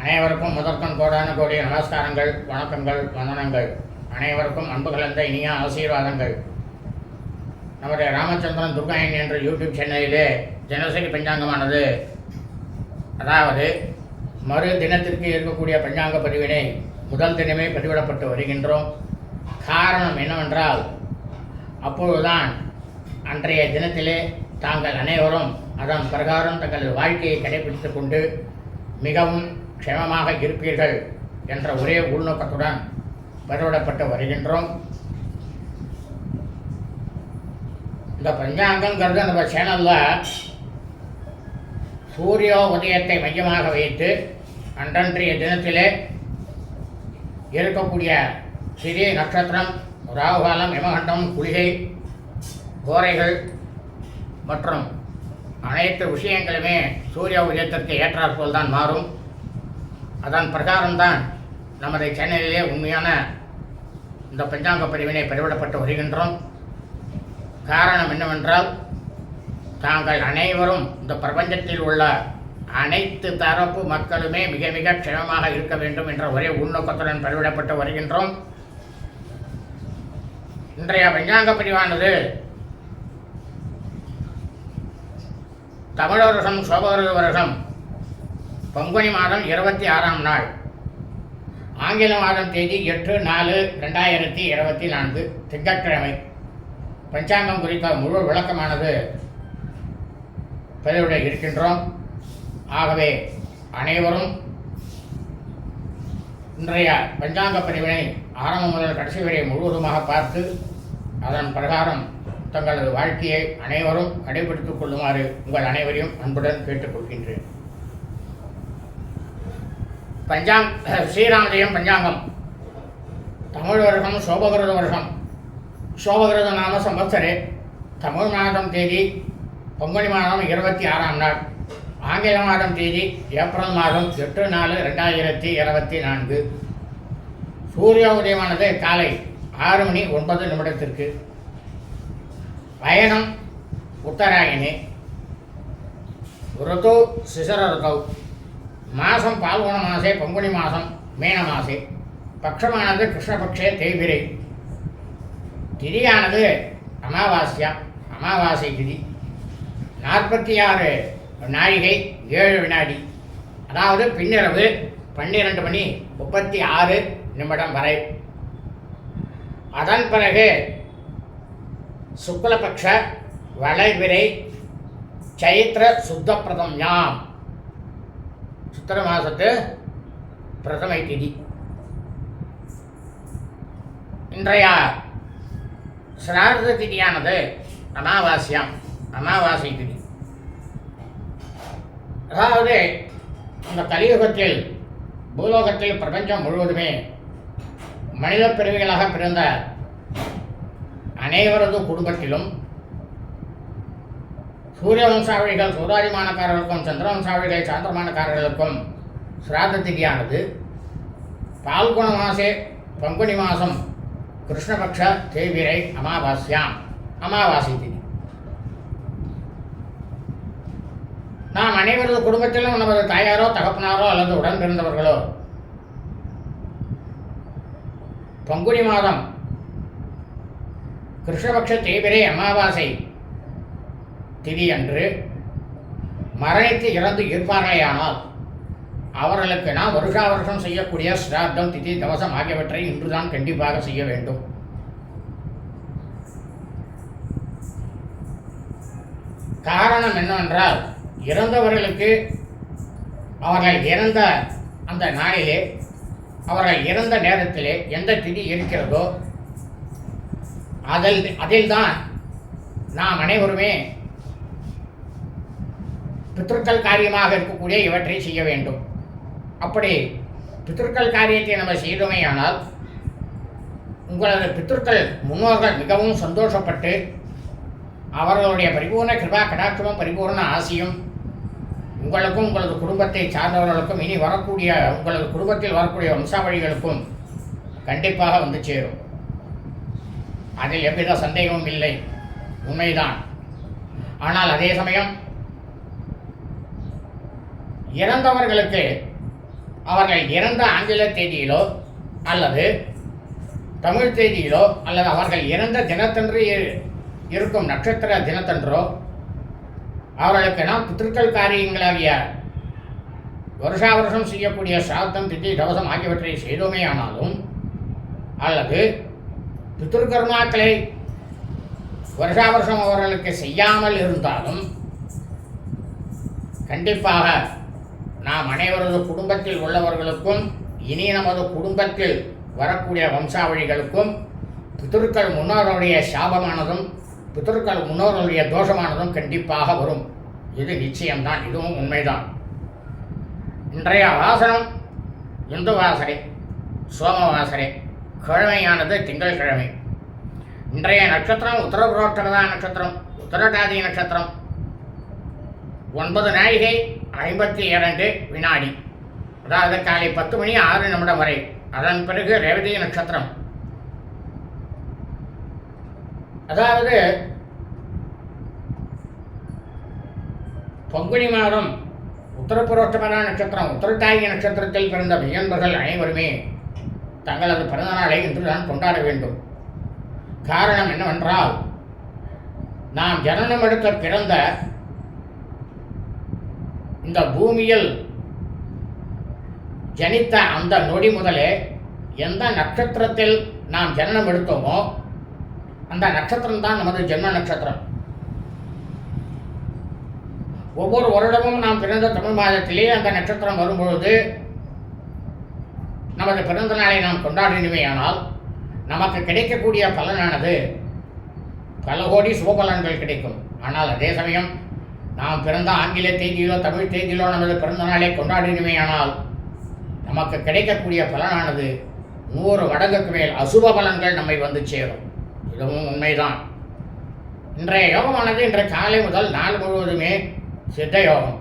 அனைவருக்கும் முதற்கண் கோடான கோடிய நமஸ்காரங்கள் வணக்கங்கள் வந்தனங்கள். அனைவருக்கும் அன்பு கலந்த இனிய ஆசீர்வாதங்கள். நம்முடைய ராமச்சந்திரன் துர்காயன் என்ற யூடியூப் சேனலிலே தினசரி பஞ்சாங்கமானது. அதாவது மறு தினத்திற்கு இருக்கக்கூடிய பஞ்சாங்க பதிவினை முதல் தினமே பதிவிடப்பட்டு வருகின்றோம். காரணம் என்னவென்றால் அப்பொழுதுதான் அன்றைய தினத்திலே தாங்கள் அனைவரும் அதன் பிரகாரம் தங்களது வாழ்க்கையை கடைபிடித்துக் கொண்டு மிகவும் க்ஷேமமாக இருப்பீர்கள் என்ற ஒரே உள்நோக்கத்துடன் பதிவிடப்பட்டு வருகின்றோம். இந்த பஞ்சாங்கங்கிறது நம்ம சேனலில் சூரிய உதயத்தை மையமாக வைத்து அன்றன்றைய தினத்திலே இருக்கக்கூடிய சிறிய நட்சத்திரம் ராகுகாலம் யமகண்டம் குளிகை கோரைகள் மற்றும் அனைத்து விஷயங்களுமே சூரிய உதயத்திற்கு ஏற்றாற்போல் தான் மாறும். அதன் பிரகாரம்தான் நமது சென்னையிலே உண்மையான இந்த பஞ்சாங்க பிரிவினை பதிவிடப்பட்டு வருகின்றோம். காரணம் என்னவென்றால் தாங்கள் அனைவரும் இந்த பிரபஞ்சத்தில் உள்ள அனைத்து தரப்பு மக்களுமே மிக மிக க்ஷமமாக இருக்க வேண்டும் என்ற ஒரே உள்நோக்கத்துடன் பதிவிடப்பட்டு வருகின்றோம். இன்றைய பஞ்சாங்க பிரிவானது தமிழ் வருஷம் வருஷம் பங்குனி மாதம் இருபத்தி ஆறாம் நாள். ஆங்கில மாதம் தேதி எட்டு நாலு ரெண்டாயிரத்தி இருபத்தி நான்கு திங்கட்கிழமை. பஞ்சாங்கம் குறித்த முழு விளக்கமானது பதிவிட இருக்கின்றோம். ஆகவே அனைவரும் இன்றைய பஞ்சாங்க பிரிவினை ஆரம்பம் முதல் கடைசி வரை முழுவதுமாக பார்த்து அதன் பிரகாரம் தங்களது வாழ்க்கையை அனைவரும் கடைபிடித்துக் கொள்ளுமாறு உங்கள் அனைவரையும் அன்புடன் கேட்டுக்கொள்கின்றேன். பஞ்சாங் ஸ்ரீராமஜெயம் பஞ்சாங்கம் தமிழ் வருஷம் சோபகிருத வருஷம் சோபகிருத நாம சம்பத்சரே தமிழ் மாதம் தேதி பங்குனி மாதம் இருபத்தி ஆறாம் நாள் ஆங்கில மாதம் தேதி ஏப்ரல் மாதம் எட்டு நாலு ரெண்டாயிரத்தி இருபத்தி நான்கு சூரிய உதயமானது காலை ஆறு மணி ஒன்பது நிமிடத்திற்கு பயணம் உத்தராயணி ಋತು ಶಿಶರ ಋತೌ மாதம் பால்குண மாசே பங்குனி மாதம் மீன மாசே. பட்சமானது கிருஷ்ணபக்ஷே தேய்பிரை. திதியானது அமாவாசியா அமாவாசை திதி. நாற்பத்தி ஆறு நாழிகை ஏழு வினாடி. அதாவது பின்னிரவு பன்னிரண்டு மணி முப்பத்தி ஆறு நிமிடம் வரை. அதன் பிறகு சுக்லபக்ஷ வளைவிரை சைத்திர சுத்தப்பிரதம் யாம் சித்திர மாதத்து பிரதமை திதி. இன்றைய சிரார்த்த திதியானது அமாவாஸ்யாம் அமாவாசை திதி. அதாவது இந்த கலியுகத்தில் பூலோகத்தில் பிரபஞ்சம் முழுவதுமே மனித பிரிவுகளாக பிறந்த அனைவரது குடும்பத்திலும் சூரிய வம்சாவளிகள் சூராதிமானக்காரர்களுக்கும் சந்திர வம்சாவளிகள் சாந்திரமானக்காரர்களுக்கும் சிராத திதியானது பால்குண மாசே பங்குனி மாதம் கிருஷ்ணபக்ஷ தேவிரை அமாவாஸ்யாம். அமாவாசை திதி நாம் அனைவரது குடும்பத்திலும் நமது தாயாரோ தகப்பனாரோ அல்லது உடன் பிறந்தவர்களோ பங்குனி மாதம் கிருஷ்ணபக்ஷ தேவிரை அமாவாசை திதி அன்று மரணித்து இறந்து இருப்பார்களேயானால் அவர்களுக்கு நாம் வருஷா வருஷம் செய்யக்கூடிய சிராத்தம் திதி தவசம் ஆகியவற்றை இன்றுதான் கண்டிப்பாக செய்ய வேண்டும். காரணம் என்னவென்றால் இறந்தவர்களுக்கு அவர்கள் இறந்த அந்த நாளிலே அவர்கள் இறந்த நேரத்திலே எந்த திதி இருக்கிறதோ அதில் அதில்தான் நாம் அனைவருமே பித்திருக்கள் காரியமாக இருக்கக்கூடிய இவற்றை செய்ய வேண்டும். அப்படி பித்திருக்கள் காரியத்தை நம்ம செய்தோமையானால் உங்களது பித்திருக்கள் முன்னோர்கள் மிகவும் சந்தோஷப்பட்டு அவர்களுடைய பரிபூர்ண கிருபா கடாட்சமும் பரிபூர்ண ஆசையும் உங்களுக்கும் உங்களது குடும்பத்தை சார்ந்தவர்களுக்கும் இனி வரக்கூடிய உங்களது குடும்பத்தில் வரக்கூடிய வம்சாவழிகளுக்கும் கண்டிப்பாக வந்து சேரும். அதில் எவ்வித சந்தேகமும் இல்லை. உண்மைதான். ஆனால் அதே சமயம் இறந்தவர்களுக்கு அவர்கள் இறந்த ஆங்கில தேதியிலோ அல்லது தமிழ் தேதியிலோ அல்லது அவர்கள் இறந்த தினத்தன்று இருக்கும் நட்சத்திர தினத்தன்றோ அவர்களுக்கு நாம் பித்திருக்கள் காரியங்களாகிய வருஷா வருஷம் செய்யக்கூடிய சாத்தம் தித்தி தவசம் ஆகியவற்றை செய்தோமே ஆனாலும் அல்லது பித்திருக்கர்மாக்களை வருஷா வருஷம் அவர்களுக்கு செய்யாமல் இருந்தாலும் கண்டிப்பாக நாம் அனைவரது குடும்பத்தில் உள்ளவர்களுக்கும் இனி நமது குடும்பத்தில் வரக்கூடிய வம்சாவழிகளுக்கும் பித்தர்கள் முன்னோருடைய சாபமானதும் பித்தர்கள் முன்னோருடைய தோஷமானதும் கண்டிப்பாக வரும். இது நிச்சயம்தான் இதுவும் உண்மைதான். இன்றைய வாசனம் இந்து வாசனை சோமவாசனை கிழமையானது திங்கள்கிழமை. இன்றைய நட்சத்திரம் உத்தரபுரோட்டகதா நட்சத்திரம் உத்தரகாதி நட்சத்திரம். ஒன்பது நாழிகை ஐம்பத்தி இரண்டு வினாடி. அதாவது காலை பத்து மணி ஆறு நிமிடம் வரை. அதன் பிறகு ரேவதி நட்சத்திரம். அதாவது பங்குனி மாதம் உத்தரப்புரோட்டமன நட்சத்திரம் உத்தரட்டாயி நட்சத்திரத்தில் பிறந்த வியன்பர்கள் அனைவருமே தங்களது பிறந்த நாளை இன்றுதான் கொண்டாட வேண்டும். காரணம் என்னவென்றால் நாம் ஜனனம் எடுக்க பிறந்த இந்த பூமியில் ஜனித்த அந்த நொடி முதலே எந்த நட்சத்திரத்தில் நாம் ஜனனம் எடுத்தோமோ அந்த நட்சத்திரம் தான் நமது ஜென்ம நட்சத்திரம். ஒவ்வொரு வருடமும் நாம் பிறந்த தமிழ் மாதத்திலே அந்த நட்சத்திரம் வரும்பொழுது நமது பிறந்த நாளை நாம் கொண்டாடினுமேயானால் நமக்கு கிடைக்கக்கூடிய பலனானது பல கோடி சுபபலன்கள் கிடைக்கும். ஆனால் அதே சமயம் நாம் பிறந்த ஆங்கில தேதியிலோ தமிழ் தேதியிலோ நமது பிறந்த நாளை கொண்டாடினுமேயானால் நமக்கு கிடைக்கக்கூடிய பலனானது நூறு மடங்குக்கு மேல் அசுப பலன்கள் நம்மை வந்து சேரும். இதுவும் உண்மைதான். இன்றைய யோகமானது இன்று காலை முதல் நாள் முழுவதுமே சித்த யோகம்.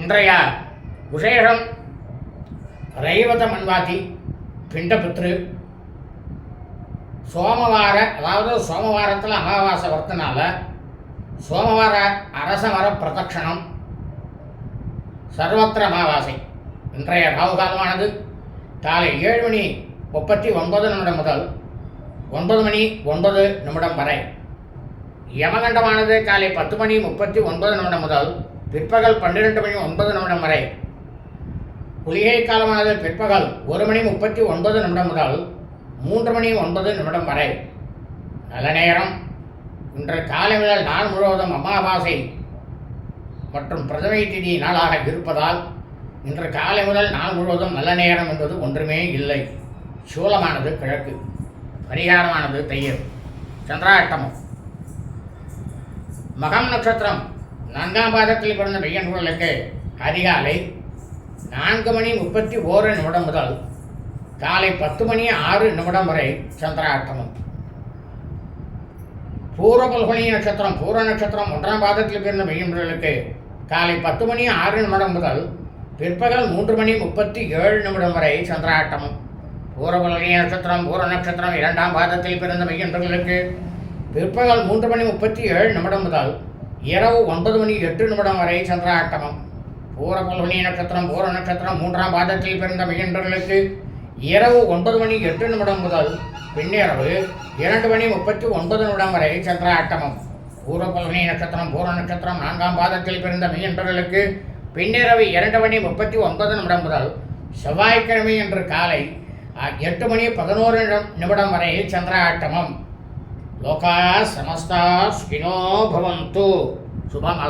இன்றைய விசேஷம் ரைவத மன்வாதி பிண்டபுத்ரு சோமவாரம் அதாவது சோமவாரத்தில் அமாவாசை வரத்தினால சோமவார அரசமர பிரதட்சணம். சர்வத்திர அமாவாசை. இன்றைய ராகுகாலமானது. காலை ஏழு மணி முப்பத்தி ஒன்பது நிமிடம் முதல் ஒன்பது மணி ஒன்பது நிமிடம் வரை. யமகண்டமானது காலை பத்து மணி முப்பத்தி ஒன்பது நிமிடம் முதல் பிற்பகல் பன்னிரெண்டு மணி ஒன்பது நிமிடம் வரை. குளிகை காலமானது பிற்பகல் ஒரு மணி முப்பத்தி ஒன்பது நிமிடம் முதல் மூன்று மணி ஒன்பது நிமிடம் வரை. நல்ல நேரம். இன்று காலை முதல் நாள் முழுவதும் அமாவாசை மற்றும் பிரதமை திதி நாளாக இருப்பதால் இன்று காலை முதல் நாள் முழுவதும் நல்ல நேரம் என்பது ஒன்றுமே இல்லை. சூலமானது கிழக்கு பரிகாரமானது தையர் சந்திராட்டமம் மகம் நட்சத்திரம். நான்காம் பாதத்தில் பிறந்த பையன்களுக்கு அதிகாலை நான்கு மணி முப்பத்தி ஓரு நிமிடம் முதல் காலை பத்து மணி ஆறு நிமிடம் வரை சந்திராட்டமம் பூர்வ பல்கொனி நட்சத்திரம் பூர நட்சத்திரம் ஒன்றாம் பாதத்தில் பிறந்த மெய்யம்பர்களுக்கு காலை பத்து மணி ஆறு நிமிடம் முதல் பிற்பகல் மூன்று மணி முப்பத்தி ஏழு நிமிடம் வரை சந்திராட்டமம் பூர்வ நட்சத்திரம் பூர நட்சத்திரம் இரண்டாம் பாதத்தில் பிறந்த மெய்யன்பர்களுக்கு பிற்பகல் மூன்று மணி முப்பத்தி ஏழு நிமிடம் முதல் இரவு ஒன்பது மணி எட்டு நிமிடம் வரை சந்திராட்டமம் பூர நட்சத்திரம் பூர நட்சத்திரம் மூன்றாம் பாதத்தில் பிறந்த மெய்யன்பர்களுக்கு இரவு ஒன்பது மணி எட்டு நிமிடம் முதல் பின்னிரவு இரண்டு மணி முப்பத்தி ஒன்பது நிமிடம் வரை சந்திராட்டமம். பூர்வ பல்வனி நட்சத்திரம் பூர நட்சத்திரம் நான்காம் பாதத்தில் பிறந்த மெய்யன்பர்களுக்கு பின்னிரவு இரண்டு மணி முப்பத்தி ஒன்பது நிமிடம் முதல் செவ்வாய்க்கிழமை என்று காலை எட்டு மணி பதினோரு நிமிடம் வரை சந்திராட்டமம். லோகா சமஸ்தா ஸ்கினோ பவந்து. சுபம்